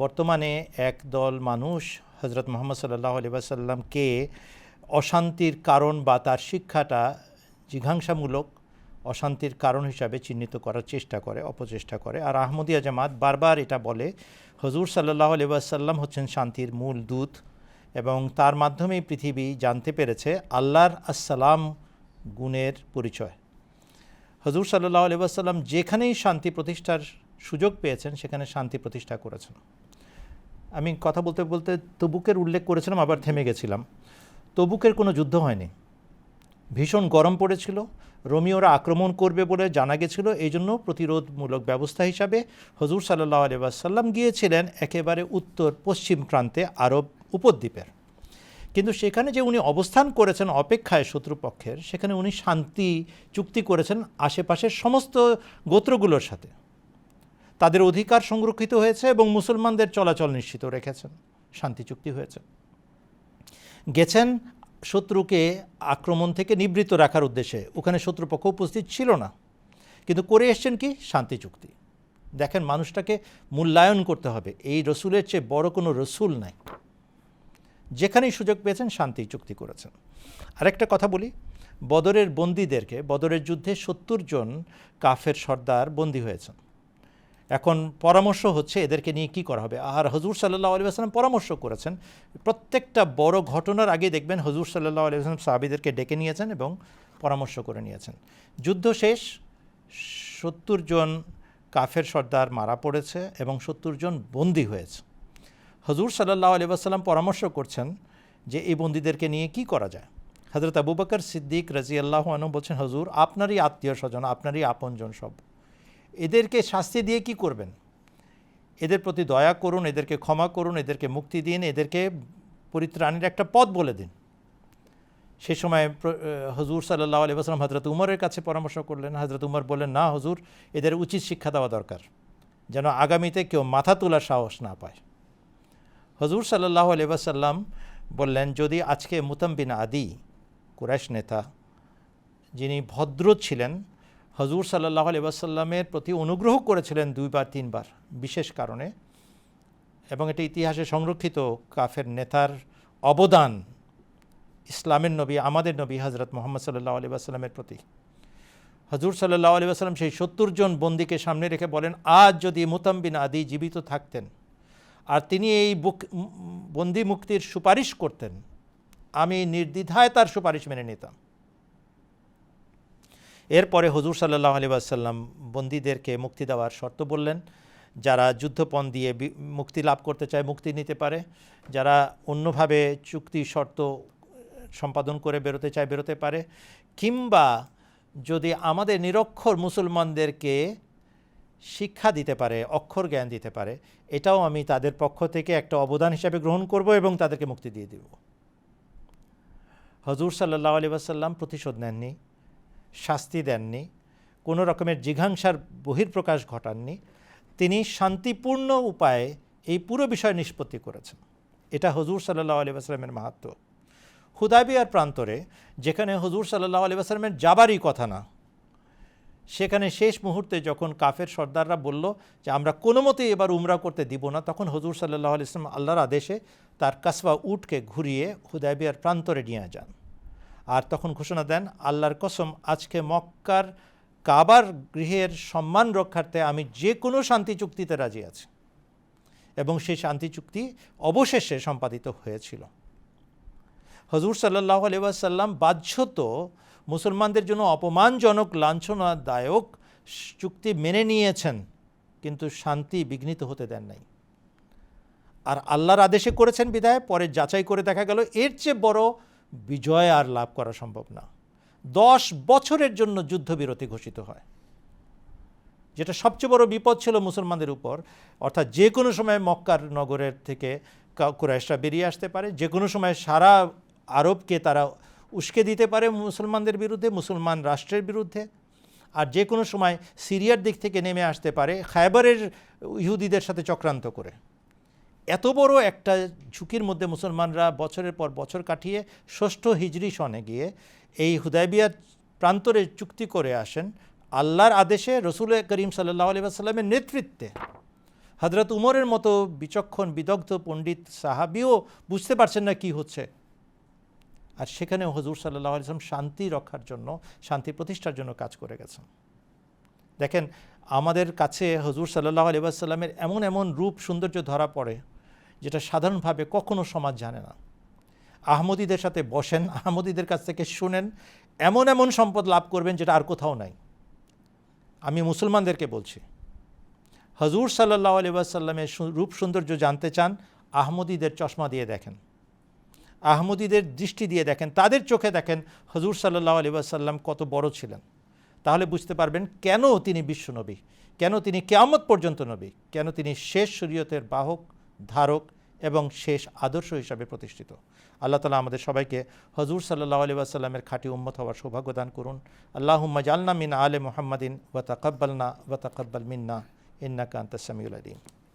বর্তমানে এক দল মানুষ হজরত মোহাম্মদ সাল্লাহ আলিবাসাল্লামকে অশান্তির কারণ বা তার শিক্ষাটা জিঘাংসামূলক অশান্তির কারণ হিসাবে চিহ্নিত করার চেষ্টা করে, অপচেষ্টা করে। আর আহমদিয়া জামাত বারবার এটা বলে, হজুর সাল্লাহ আলিবাসাল্লাম হচ্ছেন শান্তির মূল দূত এবং তার মাধ্যমেই পৃথিবী জানতে পেরেছে আল্লাহর আসসালাম গুণের পরিচয়। হজুর সাল্লাহ আলিবাসাল্লাম যেখানেই শান্তি প্রতিষ্ঠার সুযোগ পেয়েছেন, সেখানে শান্তি প্রতিষ্ঠা করেছেন। আমি কথা বলতে বলতে তবুকের উল্লেখ করেছিলাম, আবার থেমে গেছিলাম। তবুকের কোনো যুদ্ধ হয়নি। ভীষণ গরম পড়েছিল। রোমিওরা আক্রমণ করবে বলে জানা গেছিল। এই জন্য প্রতিরোধমূলক ব্যবস্থা হিসাবে হজুর সাল্লাহ আলিবাসাল্লাম গিয়েছিলেন একেবারে উত্তর পশ্চিম প্রান্তে আরব উপদ্বীপের। কিন্তু সেখানে যে উনি অবস্থান করেছেন অপেক্ষায় শত্রুপক্ষের, সেখানে উনি শান্তি চুক্তি করেছেন আশেপাশের সমস্ত গোত্রগুলোর সাথে। তাদের অধিকার সংরক্ষিত হয়েছে এবং মুসলমানদের চলাচল নিশ্চিত রেখেছেন। শান্তি চুক্তি হয়েছে। গেছেন শত্রুকে আক্রমণ থেকে নিবৃত্ত রাখার উদ্দেশ্যে। ওখানে শত্রুপক্ষ উপস্থিত ছিল না। কিন্তু করে এসছেন কি? শান্তি চুক্তি। দেখেন মানুষটাকে মূল্যায়ন করতে হবে। এই রসুলের চেয়ে বড় কোনো রসুল নাই। যেখানেই সুযোগ পেয়েছেন, শান্তি চুক্তি করেছেন। আরেকটা কথা বলি। বদরের বন্দীদেরকে, বদরের যুদ্ধে সত্তর জন কাফের সর্দার বন্দী হয়েছেন। এখন পরামর্শ হচ্ছে এদেরকে নিয়ে কি করা হবে? আর হজুর সাল্লাহ আলী আসলাম পরামর্শ করেছেন, প্রত্যেকটা বড় ঘটনার আগে দেখবেন হজুর সাল্লাহ আলী আসলাম সাহাবিদেরকে ডেকে নিয়েছেন এবং পরামর্শ করে নিয়েছেন। যুদ্ধ শেষ, সত্তর জন কাফের সর্দার মারা পড়েছে এবং সত্তর জন বন্দী হয়েছে। হজুর সাল্লাহ আলী আসসালাম পরামর্শ করছেন যে এই বন্দীদেরকে নিয়ে কি করা যায়? হজরত আবু বকর সিদ্দিক রাজি আল্লাহ আনু বলছেন, হজুর, আপনারই আত্মীয় স্বজন আপনারই আপনজন সব। এদেরকে শাস্তি দিয়ে কি করবেন? এদের প্রতি দয়া করুন, এদেরকে ক্ষমা করুন, এদেরকে মুক্তি দিন, এদেরকে পরিত্রাণের একটা পথ বলে দিন। সে সময় হজুর সাল্লাহ আলী আসলাম হজরত উমরের কাছে পরামর্শ করলেন। হজরত উমর বললেন, না হজুর, এদের উচিত শিক্ষা দেওয়া দরকার। যেন আগামীতে কেউ মাথা তোলার সাহস না পায়। হজুর সাল্লাহ আলিবাসাল্লাম বললেন, যদি আজকে মুতাম্বিন আদি কুরাইশ নেতা যিনি ভদ্র ছিলেন হজুর সাল্লাহ আলিবাসাল্লামের প্রতি অনুগ্রহ করেছিলেন দুইবার, তিনবার, বিশেষ কারণে। এবং এটা ইতিহাসে সংরক্ষিত কাফের নেতার অবদান ইসলামের নবী, আমাদের নবী হজরত মোহাম্মদ সাল্লাহ আলী প্রতি। হজুর সাল্লাহ আলী সেই সত্তর জন বন্দিকে সামনে রেখে বলেন, আজ যদি মুতাম্বিন আদি জীবিত থাকতেন আর তিনি এই বুক, বন্দি মুক্তির সুপারিশ করতেন, আমি নির্দ্বিধায় তার সুপারিশ মেনে নিতাম। এরপরে হজুর সাল্লাহ আলী আসাল্লাম বন্দীদেরকে মুক্তি দেওয়ার শর্ত বললেন। যারা যুদ্ধপণ দিয়ে মুক্তি লাভ করতে চায় মুক্তি নিতে পারে। যারা অন্যভাবে চুক্তি শর্ত সম্পাদন করে বেরোতে চায় বেরোতে পারে। কিংবা যদি আমাদের নিরক্ষর মুসলমানদেরকে শিক্ষা দিতে পারে, অক্ষর জ্ঞান দিতে পারে, এটাও আমি তাদের পক্ষ থেকে একটা অবদান হিসাবে গ্রহণ করব এবং তাদেরকে মুক্তি দিয়ে দেব। হজুর সাল্লাহ আলী আসাল্লাম প্রতিশোধ নেননি। শাস্তি দেননি, কোনো রকমের জিঘাংসার বহির্প্রকাশ ঘটাননি, তিনি শান্তিপূর্ণ উপায়ে এই পুরো বিষয় নিষ্পত্তি করেছেন। এটা হজুর সাল্লাহ আলী আসলামের মাহাত্ম। হুদাবিয়ার প্রান্তরে, যেখানে হজুর সাল্লাহ আলী আসলামের যাবারই কথা না, সেখানে শেষ মুহূর্তে যখন কাফের সর্দাররা বলল যে আমরা কোনো মতেই এবার উমরা করতে দিব না, তখন হজুর সাল্লাহ আলি ইসলাম আল্লাহর আদেশে তার কাসবা উটকে ঘুরিয়ে হুদাইবিয়ার প্রান্তরে নিয়ে যান। আর তখন ঘোষণা দেন, আল্লাহর কসম, আজকে মক্কার কাবার গৃহের সম্মান রক্ষার্থে আমি যে কোনো শান্তি চুক্তিতে রাজি আছি। এবং সেই শান্তি চুক্তি অবশেষে সম্পাদিত হয়েছিল। হজুর সাল্লাহ আলিবাসাল্লাম বাধ্যত মুসলমানদের জন্য অপমানজনক, লাঞ্ছনাদায়ক চুক্তি মেনে নিয়েছেন, কিন্তু শান্তি বিঘ্নিত হতে দেন নাই। আর আল্লাহর আদেশে করেছেন বিদায় পরে যাচাই করে দেখা গেল, এর চেয়ে বড় বিজয় আর লাভ করা সম্ভব না। দশ বছরের জন্য যুদ্ধবিরতি ঘোষিত হয়। যেটা সবচেয়ে বড় বিপদ ছিল মুসলমানদের উপর। অর্থাৎ যে কোনো সময় মক্কার নগরের থেকে কুরাইশরা বেরিয়ে আসতে পারে। যে কোনো সময় সারা আরবকে তারা উস্কে দিতে পারে মুসলমানদের বিরুদ্ধে, মুসলমান রাষ্ট্রের বিরুদ্ধে। আর যে কোনো সময় সিরিয়ার দিক থেকে নেমে আসতে পারে, খায়বারের ইহুদিদের সাথে চক্রান্ত করে। এত বড় একটা ঝুঁকির মধ্যে মুসলমানরা বছরের পর বছর কাটিয়ে ষষ্ঠ হিজরি সনে গিয়ে এই হুদাইবিয়ার প্রান্তরে চুক্তি করে আসেন আল্লাহর আদেশে রসুল করিম সাল্লাহ আলী আসাল্লামের নেতৃত্বে। হজরত উমরের মতো বিচক্ষণ, বিদগ্ধ পণ্ডিত সাহাবিও বুঝতে পারছেন না কি হচ্ছে। আর সেখানে হজুর সাল্লাহ আলিয়াল্লাম শান্তি রক্ষার জন্য, শান্তি প্রতিষ্ঠার জন্য কাজ করে গেছেন। দেখেন, আমাদের কাছে হজুর সাল্লাহ আলিবাসাল্লামের এমন এমন রূপ সৌন্দর্য ধরা পড়ে যেটা সাধারণভাবে কখনো সমাজ জানে না। আহমদীদের সাথে বসেন, আহমদীদের কাছ থেকে শুনেন, এমন এমন সম্পদ লাভ করবেন যেটা আর কোথাও নাই। আমি মুসলমানদেরকে বলছি, হজুর সাল্লাহ আলিবাসাল্লামের রূপ সৌন্দর্য জানতে চান, আহমদীদের চশমা দিয়ে দেখেন। আহমদীদের দৃষ্টি দিয়ে দেখেন, তাদের চোখে দেখেন হজুর সাল্লাহ আলিবাসাল্লাম কত বড় ছিলেন। তাহলে বুঝতে পারবেন কেন তিনি বিশ্বনবী কেন তিনি কেয়ামত পর্যন্ত নবী, কেন তিনি শেষ শরীয়তের বাহক ধারক এবং শেষ আদর্শ হিসাবে প্রতিষ্ঠিত। আল্লাহ তালা আমাদের সবাইকে হজুর সাল্লাহ আলি আসাল্লামের খাঁটি উম্মত হওয়ার সৌভাগ্য দান করুন। আল্লাহ জালনা মিন আলে মোহাম্মদিন ওয়া তাকাব্বালনা ওয়া তাকাব্বাল মিন্না ইন্না আনতাস সামিউল আলিম।